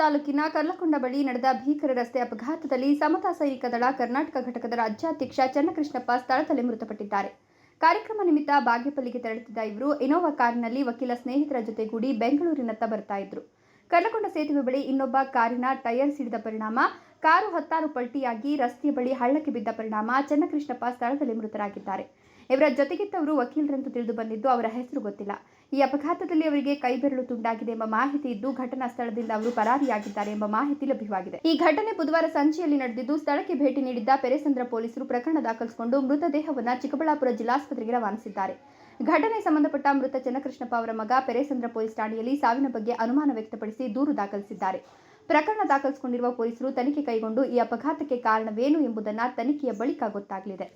ತಾಲೂಕಿನ ಕರ್ಲಕೊಂಡ ಬಳಿ ನಡೆದ ಭೀಕರ ರಸ್ತೆ ಅಪಘಾತದಲ್ಲಿ ಸಮತಾ ಸೈನಿಕ ದಳ ಕರ್ನಾಟಕ ಘಟಕದ ರಾಜ್ಯಾಧ್ಯಕ್ಷ ಚನ್ನಕೃಷ್ಣಪ್ಪ ಸ್ಥಳದಲ್ಲೇ ಮೃತಪಟ್ಟಿದ್ದಾರೆ. ಕಾರ್ಯಕ್ರಮ ನಿಮಿತ್ತ ಬಾಗೇಪಲ್ಲಿಗೆ ತೆರಳುತ್ತಿದ್ದ ಇವರು ಇನೋವಾ ಕಾರಿನಲ್ಲಿ ವಕೀಲ ಸ್ನೇಹಿತರ ಜೊತೆಗೂಡಿ ಬೆಂಗಳೂರಿನತ್ತ ಬರ್ತಾ ಇದ್ರು. ಕರ್ಲಕೊಂಡ ಸೇತುವೆ ಬಳಿ ಇನ್ನೊಬ್ಬ ಕಾರಿನ ಟೈರ್ ಸಿಡಿದ ಪರಿಣಾಮ, ಕಾರು ಹತ್ತಾರು ಪಲ್ಟಿಯಾಗಿ ರಸ್ತೆಯ ಬಳಿ ಹಳ್ಳಕ್ಕೆ ಬಿದ್ದ ಪರಿಣಾಮ ಚನ್ನಕೃಷ್ಣಪ್ಪ ಸ್ಥಳದಲ್ಲಿ ಮೃತರಾಗಿದ್ದಾರೆ. ಇವರ ಜೊತೆಗಿದ್ದವರು ವಕೀಲರೆಂದು ತಿಳಿದು ಬಂದಿದ್ದು ಅವರ ಹೆಸರು ಗೊತ್ತಿಲ್ಲ. ಈ ಅಪಘಾತದಲ್ಲಿ ಅವರಿಗೆ ಕೈಬೆರಳು ತುಂಡಾಗಿದೆ ಎಂಬ ಮಾಹಿತಿ ಇದ್ದು ಘಟನಾ ಸ್ಥಳದಿಂದ ಅವರು ಪರಾರಿಯಾಗಿದ್ದಾರೆ ಎಂಬ ಮಾಹಿತಿ ಲಭ್ಯವಾಗಿದೆ. ಈ ಘಟನೆ ಬುಧವಾರ ಸಂಜೆಯಲ್ಲಿ ನಡೆದಿದ್ದು ಸ್ಥಳಕ್ಕೆ ಭೇಟಿ ನೀಡಿದ್ದ ಪೆರೆಸಂದ್ರ ಪೊಲೀಸರು ಪ್ರಕರಣ ದಾಖಲಿಸಿಕೊಂಡು ಮೃತದೇಹವನ್ನು ಚಿಕ್ಕಬಳ್ಳಾಪುರ ಜಿಲ್ಲಾಸ್ಪತ್ರೆಗೆ ರವಾನಿಸಿದ್ದಾರೆ. ಘಟನೆ ಸಂಬಂಧಪಟ್ಟ ಮೃತ ಚನ್ನಕೃಷ್ಣಪ್ಪ ಅವರ ಮಗ ಪೆರೆಸಂದ್ರ ಪೊಲೀಸ್ ಠಾಣೆಯಲ್ಲಿ ಸಾವಿನ ಬಗ್ಗೆ ಅನುಮಾನ ವ್ಯಕ್ತಪಡಿಸಿ ದೂರು ದಾಖಲಿಸಿದ್ದಾರೆ. ಪ್ರಕರಣ ದಾಖಲಿಸಿಕೊಂಡಿರುವ ಪೊಲೀಸರು ತನಿಖೆ ಕೈಗೊಂಡು ಈ ಅಪಘಾತಕ್ಕೆ ಕಾರಣವೇನು ಎಂಬುದನ್ನು ತನಿಖೆಯ ಬಳಿಕ ಗೊತ್ತಾಗಲಿದೆ.